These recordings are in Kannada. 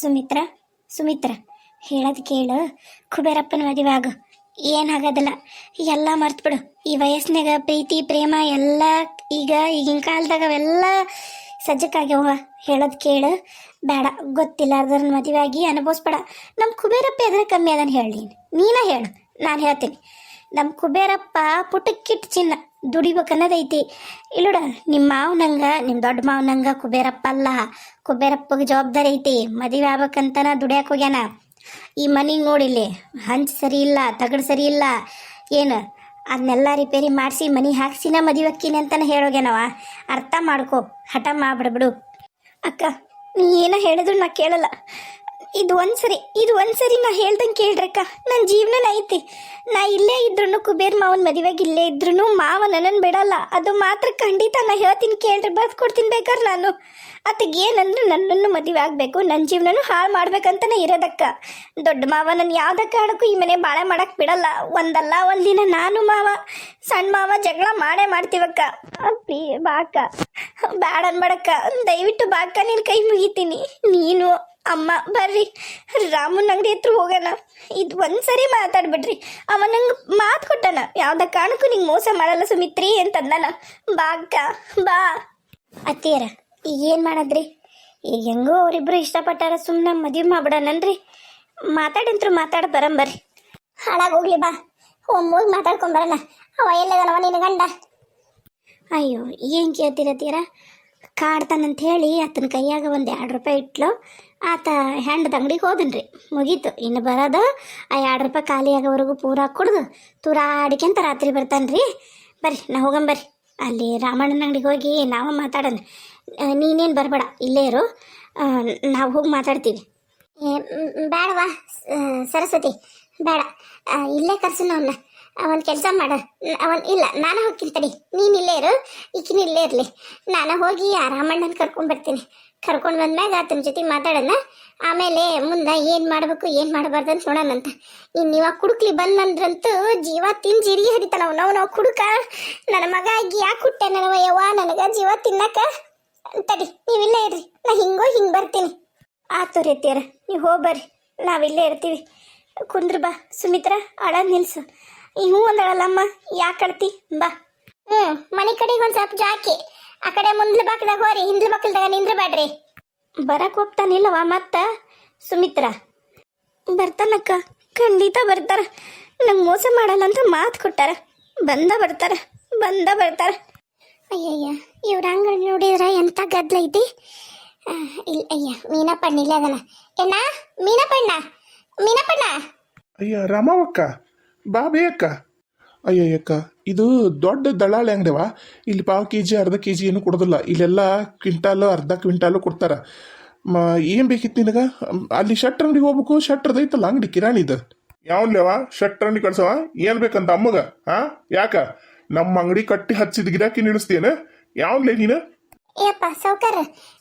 ಸುಮಿತ್ರ ಸುಮಿತ್ರ, ಹೇಳೋದು ಕೇಳು. ಕುಬೇರಪ್ಪನ ಮದುವೆ ಆಗು. ಏನಾಗೋದಿಲ್ಲ ಎಲ್ಲ ಮರ್ತ್ಬಿಡು. ಈ ವಯಸ್ಸಿನಾಗ ಪ್ರೀತಿ, ಪ್ರೇಮ ಎಲ್ಲ ಈಗ ಈಗಿನ ಕಾಲದಾಗ ಅವೆಲ್ಲ ಸಜ್ಜಕ್ಕಾಗ್ಯವ. ಹೇಳೋದು ಕೇಳು. ಬೇಡ. ಗೊತ್ತಿಲ್ಲಾರ್ದ್ರ ಮದುವೆ ಆಗಿ ಅನುಭವಿಸ್ಬೇಡ. ನಮ್ಮ ಕುಬೇರಪ್ಪ ಎದ್ರ ಕಮ್ಮಿ ಅದನ್ನು ಹೇಳಿ ನೀನ. ಹೇಳು. ನಾನು ಹೇಳ್ತೀನಿ. ನಮ್ಮ ಕುಬೇರಪ್ಪ ಪುಟಕ್ಕಿಟ್ಟು ಚಿನ್ನ. ದುಡಿಬೇಕನ್ನೋದೈತಿ ಇಲ್ಲೋಡ ನಿಮ್ಮ ಮಾವನಂಗ ನಿಮ್ಮ ದೊಡ್ಡ ಮಾವನಂಗ ಕುಬೇರಪ್ಪ ಅಲ್ಲ. ಕುಬೇರಪ್ಪಗೆ ಜವಾಬ್ದಾರಿ ಐತಿ. ಮದುವೆ ಆಗ್ಬೇಕಂತನ ದುಡಿಯಕ್ಕೆ ಹೋಗ್ಯಾನ. ಈ ಮನೆಗೆ ನೋಡಿಲ್ಲಿ ಹಂಚ್ ಸರಿ ಇಲ್ಲ, ತಗಡು ಸರಿ ಇಲ್ಲ, ಏನು? ಅದನ್ನೆಲ್ಲ ರಿಪೇರಿ ಮಾಡಿಸಿ, ಮನೆ ಹಾಕ್ಸಿನ ಮದುವೆ ಅಕ್ಕಿನಿ ಅಂತಾನೆ ಹೇಳೋಗ್ಯಾನವ ಅರ್ಥ ಮಾಡ್ಕೊ, ಹಠ ಮಾಡ್ಬಿಡ್ಬಿಡು ಅಕ್ಕ, ನೀ ಏನೋ ಹೇಳಿದ್ರು ನಾ ಕೇಳಲ್ಲ. ಇದು ಒಂದ್ಸರಿ ಇದು ಒಂದ್ಸರಿ ನಾ ಹೇಳ್ದಂಗೆ ಕೇಳ್ರಕ್ಕ. ನನ್ನ ಜೀವನ ಐತಿ. ನಾ ಇಲ್ಲೇ ಇದ್ರು ಕುಬೇರ್ ಮಾವನ ಮದುವೆಗೆ ಇಲ್ಲೇ ಇದ್ರು ಮಾವ ನನ್ನನ್ನು ಬಿಡಲ್ಲ. ಅದು ಮಾತ್ರ ಖಂಡಿತ ನಾ ಹೇಳ್ತೀನಿ ಕೇಳ್ರಿ, ಬರ್ದು ಕೊಡ್ತೀನಿ ಬೇಕಾದ್ರೆ ನಾನು. ಅತ್ತಿಗೆ ಏನಂದ್ರೆ ನನ್ನನ್ನು ಮದುವೆ ಆಗಬೇಕು ನನ್ನ ಜೀವನನೂ ಹಾಳು ಮಾಡ್ಬೇಕಂತನೇ ಇರೋದಕ್ಕ. ದೊಡ್ಡ ಮಾವ ನನ್ನ ಯಾವುದೇ ಕಾರಣಕ್ಕೂ ಈ ಮನೆ ಬಾಳೆ ಮಾಡಕ್ಕೆ ಬಿಡಲ್ಲ. ಒಂದಲ್ಲ ಒಂದಿನ ನಾನು ಮಾವ ಸಣ್ಣ ಮಾವ ಜಗಳ ಮಾಡೇ ಮಾಡ್ತೀವಕ್ಕ. ಅಪ್ಪಿ, ಬಾಕ. ಬ್ಯಾಡ ಅನ್ಬೇಡಕ್ಕ ದಯವಿಟ್ಟು ಬಾಕ ನಿನ್ನ ಕೈ ಮುಗಿತೀನಿ. ನೀನು. ಅಮ್ಮ, ಬರ್ರಿ. ರಾಮನ ಅಂಗಡಿ ಹತ್ರ ಹೋಗೋಣ ಇದು ಒಂದ್ಸರಿ ಮಾತಾಡ್ಬಿಡ್ರಿ ಅವ ನಂಗೆ ಮಾತು ಕೊಟ್ಟನ. ಯಾವ್ದ ಕಾರಣಕ್ಕೂ ನಿಂಗೆ ಮೋಸ ಮಾಡಲ್ಲ ಸುಮಿತ್ರಿ ಅಂತಂದನ. ಬಾ ಅಕ್ಕ, ಬಾ. ಅತ್ತಿಯರ, ಈಗ ಏನು ಮಾಡದ್ರಿ? ಈಗ ಹೆಂಗೋ ಅವರಿಬ್ಬರು ಇಷ್ಟಪಟ್ಟಾರ ಸುಮ್ಮನೆ ಮದುವೆ ಮಾಡ್ಬಿಡೋಣನ್ರಿ ಮಾತಾಡಿಂತ್ರು ಮಾತಾಡ ಬರಂಬರ್ರಿ ಹಾಳಾಗೋಗ್ಲಿ ಬಾ. ಒಮ್ಮೋಗಿ ಮಾತಾಡ್ಕೊಂಬರಲ್ಲ ಅವ ಎಲ್ಲದನವ ನಿನ್ನ ಗಂಡ? ಅಯ್ಯೋ, ಏನು ಕೇಳ್ತೀರತ್ತೀರ ಕಾಡ್ತಾನಂತ ಹೇಳಿ ಆತನ ಕೈಯಾಗ ಒಂದು ಎರಡು ರೂಪಾಯಿ ಇಟ್ಲು. ಆತ ಹೆಂಡದ ಅಂಗಡಿಗೆ ಹೋದನ್ರಿ. ಮುಗೀತು. ಇನ್ನು ಬರೋದು ಆ ಎರಡು ರೂಪಾಯಿ ಖಾಲಿ ಆಗೋವರೆಗೂ ಪೂರಾ ಕುಡ್ದು ತೂರಾಡಿಕೆಂತ ರಾತ್ರಿ ಬರ್ತಾನ್ರಿ. ಬರ್ರಿ, ನಾ ಹೋಗಂಬರ್ರಿ ಅಲ್ಲಿ ರಾಮಣ್ಣನ ಅಂಗಡಿಗೆ ಹೋಗಿ ನಾವು ಮಾತಾಡೋಣ. ನೀನೇನು ಬರಬೇಡ, ಇಲ್ಲೇ ಇರು. ನಾವು ಹೋಗಿ ಮಾತಾಡ್ತೀವಿ. ಬೇಡವಾ ಸರಸ್ವತಿ ಬೇಡ ಇಲ್ಲೇ ಕರ್ಸು ಅವನ್ನ ಅವನ್ ಕೆಲಸ ಮಾಡ. ಅವನ್ ಇಲ್ಲ, ನಾನು ಹೋಗ್ತೀನಿ ತಡಿ. ನೀನ್ ಇಲ್ಲೇ ಇರು. ಈಕಿನ ಇಲ್ಲೇ ಇರ್ಲಿ. ನಾನು ಹೋಗಿ ಆ ಕರ್ಕೊಂಡು ಬರ್ತೀನಿ. ಕರ್ಕೊಂಡ್ ಬಂದ್ಮ್ಯಾಗ ಆತನ ಜೊತೆ ಮಾತಾಡೋಣ. ಆಮೇಲೆ ಮುಂದೆ ಏನ್ ಮಾಡ್ಬೇಕು, ಏನ್ ಮಾಡಬಾರ್ದು ಅಂತ ನೋಡೋಣಂತ ಇನ್ ಇವಾಗ ಕುಡುಕ್ಲಿ ಬಂದಂದ್ರಂತೂ ಜೀವ ತಿನ್ ಜಿರಿ ಹರಿತಾನ ನಾವು ನಾವು ಕುಡುಕ. ನನ್ನ ಮಗ ಆಗಿ ಯಾಕೆ ಹುಟ್ಟೆ ನನವ ಯವ್ವ, ನನಗ ಜೀವ ತಿನ್ನಕ. ತಡಿ ನೀವಿಲ್ಲೇ ಇರ್ರಿ. ನಾ ಹಿಂಗೋ ಹಿಂಗ್ ಬರ್ತೀನಿ. ಆತು ರೀತಿಯರ ನೀವು ಹೋಗ್ಬರ್ರಿ ನಾವಿಲ್ಲೇ ಇರ್ತೀವಿ. ಕುಂದ್ರ ಬಾ. ಸುಮಿತ್ರ, ಅಳ ನಿಲ್ಸು. ಈ ಹ್ಞೂ ಅಂದಳಲ್ಲಮ್ಮ ಯಾಕೆ ಬಾ. ಹ್ಞೂ ಮನೆ ಕಡೆಗೆ ಒಂದು ಸ್ವಲ್ಪ ಜಾಕಿ. ಆ ಕಡೆ ಮುಂದ್ಲ ಬಾಕ್ದಾಗ ಹೋರಿ ಹಿಂದ್ಲ ಬಾಕ್ಲದಾಗ ನಿಂದ್ರ ಬರಕ್ಕೆ ಬರಕ್ ಹೋಗ್ತಾನಿಲ್ಲವ ಮತ್ತ? ಸುಮಿತ್ರ. ಬರ್ತಾನಕ್ಕ ಖಂಡಿತ ಬರ್ತಾರ. ನಂಗೆ ಮೋಸ ಮಾಡಲ್ಲ ಅಂತ ಮಾತು ಕೊಟ್ಟಾರ. ಬಂದ ಬರ್ತಾರ ಬಂದ ಬರ್ತಾರ. ಅಯ್ಯಯ್ಯ ಇವ್ರ ಅಂಗಡಿ ನೋಡಿದ್ರ ಎಂತ ಗದ್ಲ ಐತಿ? ಆ, ಇಲ್ಲ ಅಯ್ಯ ಮೀನಪ್ಪಣ್ಣ ಇಲ್ಲ ಅದನ. ಏನ? ಮೀನಪ್ಪಣ್ಣ ಮೀನಪ್ಪಣ್ಣ ಅಯ್ಯ ರಾಮವಕ್ಕ ಬಾ ಅಯ್ಯ ಅಯ್ಯಯ್ಯಕ್ಕ, ಇದು ದೊಡ್ಡ ದಳ್ಳಾಳಿ ಅಂಗಡಿವಾ ಇಲ್ಲಿ ಪಾವು ಕೆ ಜಿ ಅರ್ಧ ಕೆ ಜಿ ಏನು ಕೊಡೋದಿಲ್ಲ. ಇಲ್ಲೆಲ್ಲ ಕ್ವಿಂಟಾಲು, ಅರ್ಧ ಕ್ವಿಂಟಾಲು ಕೊಡ್ತಾರ. ಮ, ಏನು ಬೇಕಿತ್ತು ನಿನಗ? ಅಲ್ಲಿ ಶಟ್ರ್ ಅಂಗಡಿಗೆ ಹೋಗ್ಬೇಕು ಶಟ್ರ್ ಐತಲ್ಲ ಅಂಗಡಿ ಕಿರಾಣಿದು ಯಾವ್ಲೇವ ಶಟ್ರ್ ಅಂಗಡಿ ಕಳ್ಸವ ಏನು ಬೇಕಂತ ಅಮ್ಮಗ? ಹಾಂ, ಯಾಕ? ನಮ್ಮ ಅಂಗಡಿ ಕಟ್ಟಿ ಹಚ್ಚಿದ ಗಿರಾಕಿ ನಿಲ್ಲಿಸ್ತೀಯನ? ಯಾವ್ಲೇ ನೀನು? ಏಪ್ಪ ಸೌಕರ್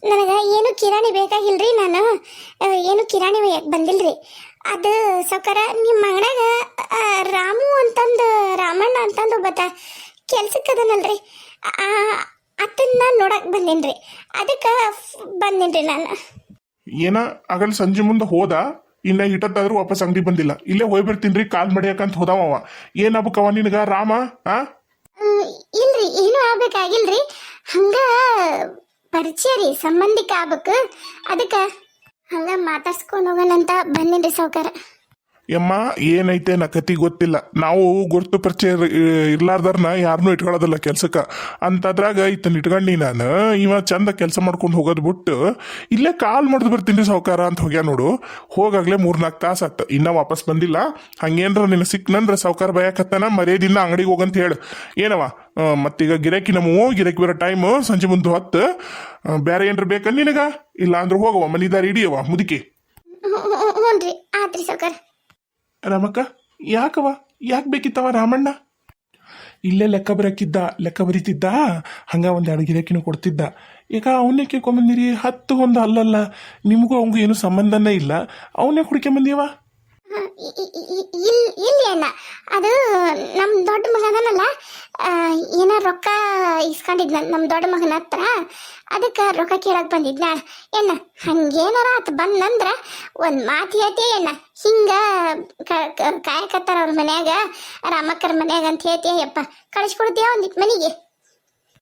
ನನಗೆ ಏನು ಕಿರಾಣಿ ಬೇಕಾಗಿಲ್ರಿ ನಾನು? ಏನು ಕಿರಾಣಿ ಬಂದಿಲ್ರಿ. ಅದು ಸೌಕರ ನಿಮ್ಮ ಮಗನಾಗ ರಾಮು ಅಂತಂದು ರಾಮಣ್ಣ ಅಂತಂದು ಒಬ್ಬತ್ತ ಕೆಲ್ಸಕ್ಕೆ ಅದನಲ್ರಿ. ಅದನ್ನ ನೋಡಕ್ ಬಂದೇನ್ರಿ. ಅದಕ್ಕೆ ಬಂದೇನ್ರಿ ನಾನು. ಏನ ಆಗಲ್ ಸಂಜೆ ಮುಂದೆ ಹೋದ ಇನ್ನ ಇಟ್ಟದ್ದಾದ್ರೂ ವಾಪಸ್ ಅಂಗಡಿ ಬಂದಿಲ್ಲ. ಇಲ್ಲೇ ಹೋಗಿ ಬರ್ತೀನ್ರಿ ಕಾಲ್ ಮಡಿಯಾಕಂತ ಹೋದವ ಏನಾಗ್ಬೇಕವ ನಿನಗ ರಾಮ ಆ? ಇಲ್ರಿ ಏನು ಆಗ್ಬೇಕಾಗಿಲ್ರಿ. ಹಂಗ ಪರಿಚಯ ರೀ ಸಂಬಂಧಿಕ ಆಗ್ಬೇಕು. ಅದಕ್ಕೆ ಹಂಗ ಮಾತಾಡ್ಸ್ಕೊಂಡು ಹೋಗೋಣಂತ ಬಂದೇನ್ರಿ ಸೌಕರ ಯಮ್ಮ ಏನೈತೆ ನ ಕತಿ ಗೊತ್ತಿಲ್ಲ ನಾವು ಗುರ್ತು ಪರಿಚಯ ಇರ್ಲಾರ್ದಾರನ ಯಾರನ್ನೂ ಇಟ್ಕೊಳ್ಳೋದಿಲ್ಲ ಕೆಲ್ಸಕ್ಕೆ ಅಂತದ್ರಾಗ ಇತ್ತನ್ ಇಟ್ಕೊಂಡು ನಾನು ಇವ ಚಂದ ಕೆಲಸ ಮಾಡ್ಕೊಂಡು ಹೋಗೋದು ಬಿಟ್ಟು ಇಲ್ಲೇ ಕಾಲ್ ಮಾಡಿದ್ ಬರ್ತೀನಿ ಸಾವುಕಾರ ಅಂತ ಹೋಗ್ಯ ನೋಡು ಹೋಗಾಗ್ಲೇ ಮೂರ್ನಾಲ್ಕು ತಾಸು ಆತ ಇನ್ನ ವಾಪಸ್ ಬಂದಿಲ್ಲ ಹಂಗೇನ್ರ ನಿನ್ನ ಸಿಕ್ನಂದ್ರೆ ಸಾವುಕಾರ ಬಯಕತ್ತಾನ ಮರ್ಯಾದಿನ ಅಂಗಡಿಗೆ ಹೋಗಂತ ಹೇಳು ಏನವ ಮತ್ತೀಗ ಗಿರಾಕಿ ನಮ್ಮವು ಗಿರಾಕಿ ಬರೋ ಟೈಮ್ ಸಂಜೆ ಮುಂದೆ ಹೊತ್ತು ಬೇರೆ ಏನ್ರ ಬೇಕ ನಿನಗ ಇಲ್ಲ ಅಂದ್ರೆ ಹೋಗವ ಮನಿದಾರಿ ಹಿಡಿಯವ ಮುದುಕಿ ಹ್ಞೂ ಆತ್ರಿ ಸೌಕರ್ ರಾಮಕ್ಕ ಯಾಕವ ಯಾಕೆ ಬೇಕಿತ್ತವ ರಾಮಣ್ಣ? ಇಲ್ಲೇ ಲೆಕ್ಕ ಬರಕ್ಕಿದ್ದ ಲೆಕ್ಕ ಬರೀತಿದ್ದ? ಹಂಗ ಒಂದು ಎರಡು ಕೊಡ್ತಿದ್ದ. ಈಗ ಅವನೇಕೆ ಕೇಳ್ಕೊಂಬಂದಿರಿ ಹತ್ತು ಒಂದು ಅಲ್ಲಲ್ಲ ನಿಮಗೂ ಅವಂಗೂ ಏನು ಸಂಬಂಧನೇ ಇಲ್ಲ. ಅವನೇ ಕುಡ್ಕೊಂಬಂದಿಯವ ಇಲ್ಲಿ ಅಣ್ಣ ಅದು ನಮ್ಮ ದೊಡ್ಡ ಮಗನಲ್ಲ ಏನೋ ರೊಕ್ಕ ಇಸ್ಕೊಂಡಿದ್ನ ನಮ್ಮ ದೊಡ್ಡ ಮಗನ ಹತ್ರ. ಅದಕ್ಕೆ ರೊಕ್ಕ ಕೇಳಕ್ ಬಂದಿದ್ನ ಎಣ್ಣ, ಹಂಗೇನಾರ ಆತ ಬಂದಂದ್ರ ಒಂದು ಮಾತು ಹೇಳ್ತಿ ಎಣ್ಣ. ಹಿಂಗ ಕಾಯಕತ್ತಾರ ಅವ್ರ ಮನ್ಯಾಗ, ರಾಮಕ್ಕರ ಮನ್ಯಾಗ ಅಂತ ಹೇಳ್ತಿ ಯಪ್ಪ ಕಳಿಸ್ಕೊಡ್ತೀಯ ಒಂದಿಟ್ ಮನೆಗೆ?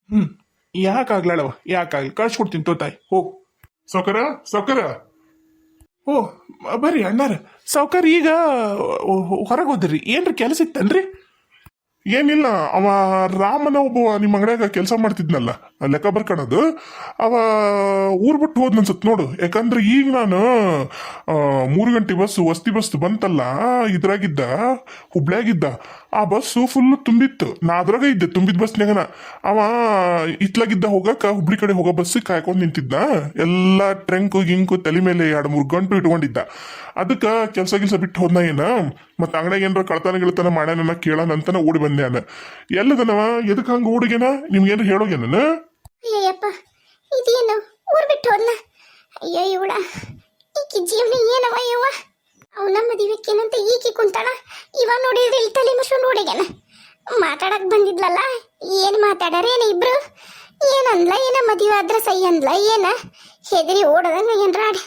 ಹ್ಮ್ ಯಾಕಾಗ್ಲಾಳವ ಯಾಕಾಗ್ಲಿ ಕಳ್ಸ್ಕೊಡ್ತೀನಿ ತೋತಾಯಿ ಹೋ. ಸೌಕರ ಸೌಕರ ಓ ಬರ್ರಿ ಅಣ್ಣಾರ. ಸೌಕರ್ ಈಗ ಹೊರಗೆ ಹೋದ್ರಿ. ಏನ್ರಿ ಕೆಲಸ ಇತ್ತನ್ರಿ? ಏನಿಲ್ಲ, ಅವ ರಾಮನ ಒಬ್ಬ ನಿಮ್ಮ ಅಂಗಡಿಯಾಗ ಕೆಲಸ ಮಾಡ್ತಿದ್ನಲ್ಲ. ಲೆಕ್ಕ ಬರ್ಕೊಳೋದು ಅವ ಊರ್ ಬಿಟ್ಟು ಹೋದ್ ಅನ್ಸುತ್ತೆ ನೋಡು. ಯಾಕಂದ್ರೆ ಈಗ ನಾನು ಮೂರು ಗಂಟೆ ಬಸ್ ವಸ್ತಿ ಬಸ್ ಬಂತಲ್ಲ, ಇದ್ರಾಗಿದ್ದ, ಹುಬ್ಳ್ಯಾಗಿದ್ದ. ಆ ಬಸ್ಸು ಫುಲ್ ತುಂಬಿತ್ತು. ನಾ ಅದ್ರಾಗ ಇದ್ದೆ, ತುಂಬಿದ ಬಸ್ನಾಗನ ಅವ ಇತ್ಲಾಗಿದ್ದ ಹೋಗಕ್ಕ ಹುಬ್ಳಿ ಕಡೆ ಹೋಗೋ ಬಸ್ ಕಾಯ್ಕೊಂಡು ನಿಂತಿದ್ದ. ಎಲ್ಲ ಟ್ರೆಂಕು, ಗಿಂಕು, ತಲೆ ಮೇಲೆ ಎರಡು, ಮೂರು ಗಂಟು ಇಟ್ಕೊಂಡಿದ್ದ. ಅದಕ್ಕೆ ಕೆಲಸ ಗಿಲ್ಸ ಬಿಟ್ಟು ಹೋದ್ನ ಏನ? ಮತ್ತೆ ಅಂಗಡಿಯಾಗ ಏನಾರ ಕಳ್ತನ ಗಿಳ್ತನ ಮಾಡ್ಯಾನ ಕೇಳೋಣ ಓಡಿ ಬಂದೆ ನಾನು. ಎಲ್ಲದನವ? ಎದಕ್ಕೆ ಹಂಗೆ ಓಡಿಗೆನ? ನಿಮ್ಗೇನು ಹೇಳೋಗೇನ ಅಯ್ಯಪ್ಪ ಇದೇನು? ಊರ್ ಬಿಟ್ಟು ಹೋದ್ನ? ಅಯ್ಯೋ ಇವಳ, ಈಕಿ ಜೀವನ ಏನವ ಇವ ಅವನ ಮದುವೆಕ್ಕೇನಂತ ಈಕಿ ಕುಂತಾಳ? ಇವ ನೋಡಿದ್ರೆ ಇಲ್ಲಿ ತಲೆ ಮುಸ್ಕೊಂಡು ಹುಡುಗನ ಮಾತಾಡಕ್ ಬಂದಿದ್ಲಲ್ಲ, ಏನ್ ಮಾತಾಡಾರೇನ ಇಬ್ರು? ಏನಂದ್ಲ, ಏನ ಮದುವೆ ಆದ್ರ ಸೈ ಅಂದ್ಲ, ಏನ? ಹೆದರಿ ಓಡದಂಗ ಏನ್ರಾಡ್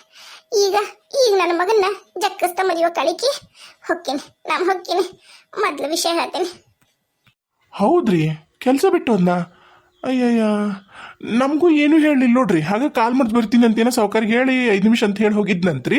ಈಗ ಈಗ ನನ್ನ ಮಗನ್ನ ಜಕ್ಕಸ್ತ ಮದುವೆ ಕಳಿಕಿ, ಹೊಕ್ಕಿನಿ, ನಾನು ಹೊಕ್ಕಿನಿ, ಮೊದ್ಲು ವಿಷಯ ಹೇಳ್ತೀನಿ. ಹೌದ್ರಿ, ಕೆಲಸ ಬಿಟ್ಟು ಅಯ್ಯಯ್ಯ. ನಮಗೂ ಏನೂ ಹೇಳಲಿಲ್ಲ ನೋಡ್ರಿ. ಹಾಗೆ ಕಾಲ್ ಮಾಡ್ದು ಬರ್ತೀನಿ ಅಂತೇನೋ ಸಾವ್ಕಾರಿಗೆ ಹೇಳಿ ಐದು ನಿಮಿಷ ಅಂತ ಹೇಳಿ ಹೋಗಿದ್ನಂತ್ರಿ.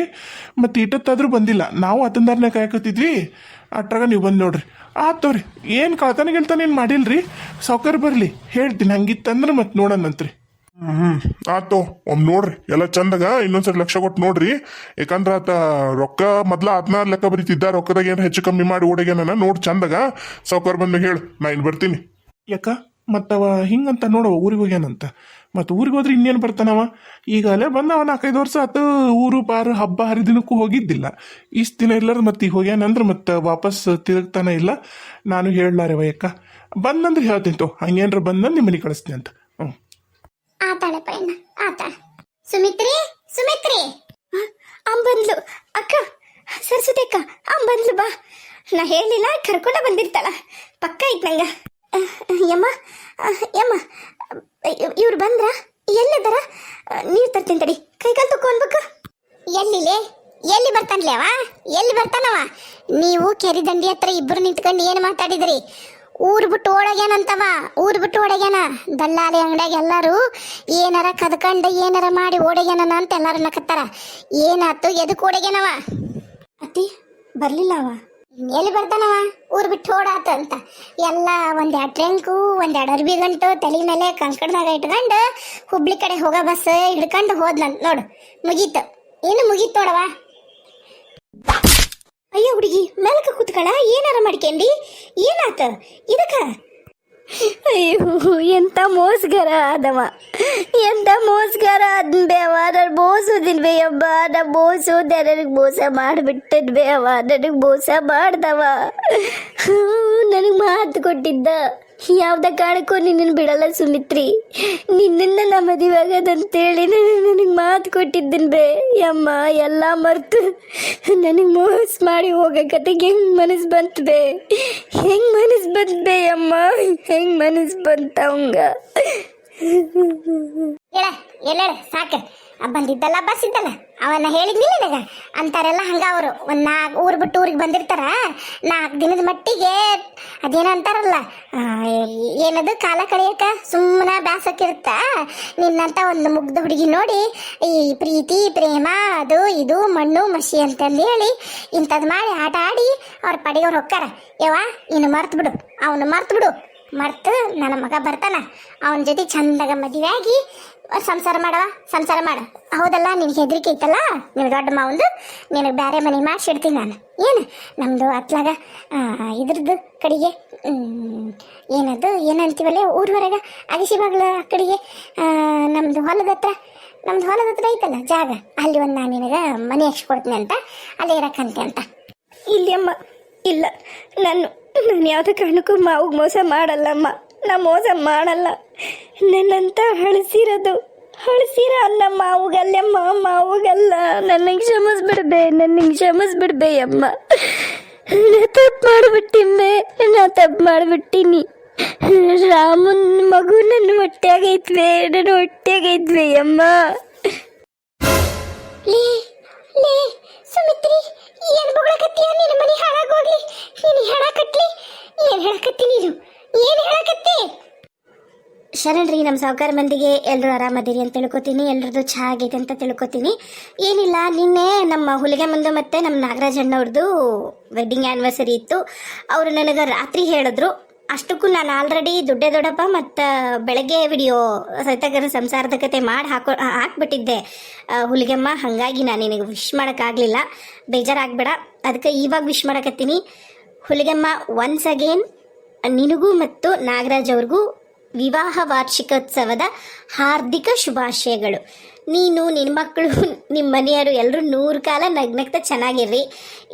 ಮತ್ತೆ ಇಟ್ಟತ್ತಾದ್ರೂ ಬಂದಿಲ್ಲ. ನಾವು ಹತ್ತಂದಾರನೇ ಕಾಯಕತ್ತಿದ್ವಿ. ಅಟ್ರಾಗ ನೀವು ಬಂದು ನೋಡ್ರಿ. ಆತವ್ರಿ ಏನು ಕಳ್ತನ ಗಿಳ್ತಾನ ಏನು ಮಾಡಿಲ್ರಿ? ಸಾವ್ಕಾರ ಬರಲಿ ಹೇಳ್ತೀನಿ. ಹಂಗಿತ್ತಂದ್ರೆ ಮತ್ತೆ ನೋಡೋಣಂತ್ರಿ ಹ್ಞೂ ಆತು ಒಮ್ಮೆ ನೋಡ್ರಿ. ಎಲ್ಲ ಚಂದಾಗ ಇನ್ನೊಂದ್ಸರಿ ಲಕ್ಷ ಕೊಟ್ಟು ನೋಡ್ರಿ. ಯಾಕಂದ್ರೆ ಆತ ರೊಕ್ಕ ಮೊದ್ಲ ಹದಿನಾರು ಲೆಕ್ಕ ಬರೀತಿದ್ದ ರೊಕ್ಕದಾಗ ಏನು ಹೆಚ್ಚು ಕಮ್ಮಿ ಮಾಡಿ ಓಡಗ್ಯಾನ ನೋಡಿ ಚಂದಾಗ. ಸಾವ್ಕಾರ ಬಂದಾಗ ಹೇಳು ನಾ ಇನ್ನು ಬರ್ತೀನಿ. ಯಾಕ? ಮತ್ತವ ಹಿಂಗಂತ ನೋಡವ ಊರಿಗೆ ಹೋಗ್ಯಾನಂತ. ಮತ್ತು ಊರಿಗೆ ಹೋದ್ರೆ ಇನ್ನೇನು ಬರ್ತಾನವ? ಈಗ ಅಲ್ಲೇ ಬಂದವ ನಾಲ್ಕೈದು ವರ್ಷ ಆತು, ಊರು ಪಾರು, ಹಬ್ಬ ಹರಿದಿನಕ್ಕೂ ಹೋಗಿದ್ದಿಲ್ಲ. ಇಷ್ಟು ದಿನ ಇಲ್ಲಾರ ಮತ್ತೆ ಈಗ ಹೋಗ್ಯಾನಂದ್ರೆ ಮತ್ತೆ ವಾಪಸ್ ತಿರುಗ್ತಾನೆ ಇಲ್ಲ. ನಾನು ಹೇಳಲಾರೆ ವಯಕ್ಕ. ಬಂದಂದ್ರೆ ಹೇಳ್ತೀನಿ ತೋ, ಹಂಗೇನ್ರ ಬಂದಂದು ನಿಮ್ಮ ಕಳಿಸ್ತೀನಿ ಅಂತ. ಹ್ಞೂ ಆತಾಳೆ ಪಯಣ ಆತಾಳ ಸುಮಿತ್ರಿ ಸುಮಿತ್ರಿ. ಅಕ್ಕ, ಸರಸ್ವತಿ ಅಕ್ಕ, ಅಂಬಂದ್ಲು ಬಾ. ನಾ ಹೇಳಿಲ್ಲ, ಕರ್ಕೊಂಡ ಬಂದಿರ್ತಾಳ. ಪಕ್ಕ ಐತ್ ನಂಗ. ಯಮ್ಮ ಯಮ್ಮ, ಇವ್ರು ಬಂದ್ರ? ಎಲ್ಲಿದ್ದಾರ ನೀರು ತರ್ತೀನಿ ತಡಿ. ಕೈಕಾಲು ತಕೊಂಡ್ಬೇಕು ಅನ್ಬೇಕು. ಎಲ್ಲಿ ಎಲ್ಲಿ ಬರ್ತಾನ್ಲೆ ಅವ ಎಲ್ಲಿ ಬರ್ತಾನವ? ನೀವು ಕೆರಿ ದಂಡಿ ಹತ್ರ ಇಬ್ಬರು ನಿಂತ್ಕೊಂಡು ಏನು ಮಾತಾಡಿದ್ರಿ? ಊರ್ ಬಿಟ್ಟು ಓಡಗ್ಯಾನಂತವ. ಊರ್ ಬಿಟ್ಟು ಓಡಗ್ಯಾನ. ದಲ್ಲಾಳಿ ಅಂಗಡಿಯಾಗ ಎಲ್ಲರೂ ಏನಾರ ಕದ್ಕೊಂಡು ಏನಾರ ಮಾಡಿ ಓಡಗ್ಯಾನ ಅಂತ ಎಲ್ಲಾರು ನಕತ್ತಾರ. ಏನಾಯ್ತು ಎದಕ್ಕೆ ಓಡಗ್ಯಾನವ? ಅತ್ತಿ ಬರ್ಲಿಲ್ಲ ಅವ ಎಲ್ಲಿ ಬರ್ತಾನವ? ಊರ್ ಬಿಟ್ಟು ಓಡಾತ ಅಂತ. ಎಲ್ಲ ಒಂದೆರಡು ಟ್ರೆಂಕು ಒಂದೆರಡು ಅರ್ಬಿ ಗಂಟು ತಲೆ ಮೇಲೆ ಕಂಕಣದಾಗ ಇಟ್ಕೊಂಡು ಹುಬ್ಳಿ ಕಡೆ ಹೋಗೋ ಬಸ್ ಹಿಡ್ಕೊಂಡು ಹೋದ್ನಂತ ನೋಡು. ಮುಗೀತು. ಏನು ಮುಗೀತು ನೋಡವ ಅಯ್ಯೋ ಹುಡುಗಿ, ಮೆಲಕ ಕೂತ್ಕಳ? ಏನಾರ ಮಾಡ್ಕೊಂಡಿ ಏನಾತ? ಇದಕ್ಕ? ಅಯ್ಯೋ, ಎಂತ ಮೋಸ್ಗರ ಆದವ. ಎಂತ ಮೋಸ್ಗರ ಅದನ್ ಅದ್ರ ನಾನು ಬೋಸೋದಿನ್ ಬೇಯಬ್ಬ ನಾ ಬೋಸೋದೆ ನನಗೆ ಮೋಸ ಮಾಡಿಬಿಟ್ಟದ್ ಬೇವ ನನಗೆ ಮೋಸ ಮಾಡ್ದವ. ನನಗೆ ಮಾತು ಕೊಟ್ಟಿದ್ದ. ಯಾವ್ದ ಕಾರಣಕ್ಕೂ ನಿನ್ನನ್ನು ಬಿಡಲ್ಲ ಸುಮಿತ್ರಿ. ನಿನ್ನನ್ನ ನಮ್ಮ ಮದುವೆ ನಾನು ನನಗೆ ಮಾತು ಕೊಟ್ಟಿದ್ದೀನಿ ಬೇ. ಅಮ್ಮ ಎಲ್ಲ ಮರೆತು. ನನಗೆ ಮೋಸ ಮಾಡಿ ಹೋಗಕತೆ ಹೆಂಗ್ ಮನಸ್ಸು ಬಂತು ಬೇ. ಹೆಂಗ್ ಮನಸ್ಸು ಬಂತು ಬೇ ಅಮ್ಮ ಹೆಂಗ್ ಮನಸ್ಸು ಬಂತ ಅವಂಗ. ಎಲ್ಲ ಸಾಕು. ಬಂದಿದ್ದಲ್ಲ ಬಸ್ ಇದ್ದಲ್ಲ ಅವನ್ನ ಹೇಳಿದ್ನಿಲ್ಲ ನಗ ಅಂತಾರೆಲ್ಲ ಹಂಗ ಅವರು. ಒಂದು ನಾಲ್ಕು ಊರು ಬಿಟ್ಟು ಊರಿಗೆ ಬಂದಿರ್ತಾರ. ನಾಲ್ಕು ದಿನದ ಮಟ್ಟಿಗೆ ಅದೇನಂತಾರಲ್ಲ ಏನದು ಕಾಲ ಕಳೆಯಕ ಸುಮ್ಮನೆ ಬ್ಯಾಸಕ್ಕಿರುತ್ತ? ನಿನ್ನಂತ ಒಂದು ಮುಗ್ಧ ಹುಡುಗಿ ನೋಡಿ, ಈ ಪ್ರೀತಿ, ಪ್ರೇಮ, ಅದು ಇದು, ಮಣ್ಣು, ಮಸಿ ಅಂತಂದು ಹೇಳಿ ಇಂಥದ್ದು ಮಾಡಿ ಆಟ ಆಡಿ ಅವ್ರ ಪಡೆಯವ್ರು ಹೊಕ್ಕಾರ. ಯವ್ವ ಇನ್ನು ಮರ್ತು ಬಿಡು. ಅವನು ಮರ್ತು ಬಿಡು. ಮರ್ತು ನನ್ನ ಮಗ ಬರ್ತಾನ. ಅವನ ಜೊತೆ ಚಂದಾಗ ಆಗಿ ಸಂಸಾರ ಮಾಡವ? ಸಂಸಾರ ಮಾಡ. ಹೌದಲ್ಲ, ನಿನಗೆ ಹೆದರಿಕೆ ಇತ್ತಲ್ಲ ನಿನ್ನ ದೊಡ್ಡ ಮಾವಂದು ನಿನಗೆ ಬೇರೆ ಮನೆ ಮಾಡಿಸಿಡ್ತೀನಿ ನಾನು. ಏನು? ನಮ್ಮದು ಅತ್ಲಾಗ ಇದ್ರದ್ದು ಕಡೆಗೆ ಏನದು ಏನಂತೀವಲ್ಲ ಊರ ಹೊರಗೆ ಅಗಸಿ ಬಾಗ್ಲ ಕಡೆಗೆ ನಮ್ಮದು ಹೊಲದ ಹತ್ರ, ನಮ್ದು ಹೊಲದ ಹತ್ರ ಐತಲ್ಲ ಜಾಗ. ಅಲ್ಲಿ ಒಂದು ನಾನು ನಿನಗೆ ಮನೆ ಕೊಡ್ತೀನಿ ಅಂತ, ಅಲ್ಲಿ ಇರಕ್ಕಂತೆ ಅಂತ. ಇಲ್ಲಿ ಅಮ್ಮ ಇಲ್ಲ, ನಾನು ನಾನು ಯಾವುದೇ ಕಾರಣಕ್ಕೂ ಮಾವಿಗೆ ಮೋಸ ಮಾಡಲ್ಲಮ್ಮ. ನಾ ಮೋಸ ಮಾಡಲ್ಲ. ನನ್ನಂತ ಹಳಸಿರೋದು. ಹಳಸಿರ ಅನ್ನ ಮಾವುಗಲ್ಲಮ್ಮ ಮಾವುಗಲ್ಲ. ನನಗೆ ಕ್ಷಮಿಸ್ಬಿಡ್ಬೆ ನನಗೆ ಕ್ಷಮಿಸ್ಬಿಡ್ಬೆ, ಅಮ್ಮ. ನಾ ತಪ್ಪು ಮಾಡಿಬಿಟ್ಟಿಮ್ಮೆ, ನಾ ತಪ್ಪು ಮಾಡಿಬಿಟ್ಟಿನಿ. ರಾಮನ್ ಮಗು ನನ್ನ ಹೊಟ್ಟೆಗೈತ್ವೆ ನನ್ನ ಹೊಟ್ಟೆಗೈತ್ವೆ ಅಮ್ಮ. ಶರಣ್ರಿ ನಮ್ಮ ಸಾವುಕಾರ ಮಂದಿಗೆ ಎಲ್ಲರೂ ಆರಾಮದಿರಿ ಅಂತ ತಿಳ್ಕೊತೀನಿ ಎಲ್ಲರದು ಚೆನ್ನಾಗಿದೆ ಅಂತ ತಿಳ್ಕೊತೀನಿ. ಏನಿಲ್ಲ, ನಿನ್ನೆ ನಮ್ಮ ಹುಲಿಗೆ ಮುಂದೆ ಮತ್ತೆ ನಮ್ಮ ನಾಗರಾಜ್ ಅಣ್ಣವ್ರದ್ದು ವೆಡ್ಡಿಂಗ್ ಆ್ಯನಿವರ್ಸರಿ ಇತ್ತು. ಅವರು ನನಗೆ ರಾತ್ರಿ ಹೇಳಿದ್ರು. ಅಷ್ಟಕ್ಕೂ ನಾನು ಆಲ್ರೆಡಿ ದುಡ್ಡೆ ದೊಡ್ಡಪ್ಪ ಮತ್ತು ಬೆಳಗ್ಗೆ ವಿಡಿಯೋ ಸೈತಗರ ಸಂಸಾರದ ಕತೆ ಮಾಡಿ ಹಾಕೋ ಹಾಕ್ಬಿಟ್ಟಿದ್ದೆ. ಹುಲಿಗೆಮ್ಮ, ಹಾಗಾಗಿ ನಾನು ನಿನಗೆ ವಿಶ್ ಮಾಡೋಕ್ಕಾಗಲಿಲ್ಲ. ಬೇಜಾರಾಗಬೇಡ. ಅದಕ್ಕೆ ಇವಾಗ ವಿಶ್ ಮಾಡಕತ್ತೀನಿ. ಹುಲಿಗೆಮ್ಮ ಒನ್ಸ್ ಅಗೇನ್ ನಿನಗೂ ಮತ್ತು ನಾಗರಾಜ್ ಅವ್ರಿಗೂ ವಿವಾಹ ವಾರ್ಷಿಕೋತ್ಸವದ ಹಾರ್ದಿಕ ಶುಭಾಶಯಗಳು. ನೀನು ನಿನ್ನ ಮಕ್ಕಳು ನಿಮ್ಮ ಮನೆಯವರು ಎಲ್ಲರೂ ನೂರು ಕಾಲ ನಗ್ನಗ್ತಾ ಚೆನ್ನಾಗಿರ್ರಿ.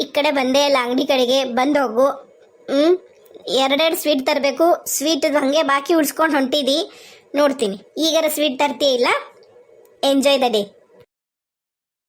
ಈ ಕಡೆ ಬಂದೇ ಇಲ್ಲ ಅಂಗಡಿ ಕಡೆಗೆ ಬಂದು ಹೋಗು. ಹ್ಞೂ ಎರಡೆರಡು ಸ್ವೀಟ್ ತರಬೇಕು. ಸ್ವೀಟ್ ಹಂಗೆ ಬಾಕಿ ಉಳಿಸ್ಕೊಂಡು ಹೊಂಟಿದಿ. ನೋಡ್ತೀನಿ. ಈಗಾರ ಸ್ವೀಟ್ ತರ್ತೀಯ ಇಲ್ಲ? Enjoy the day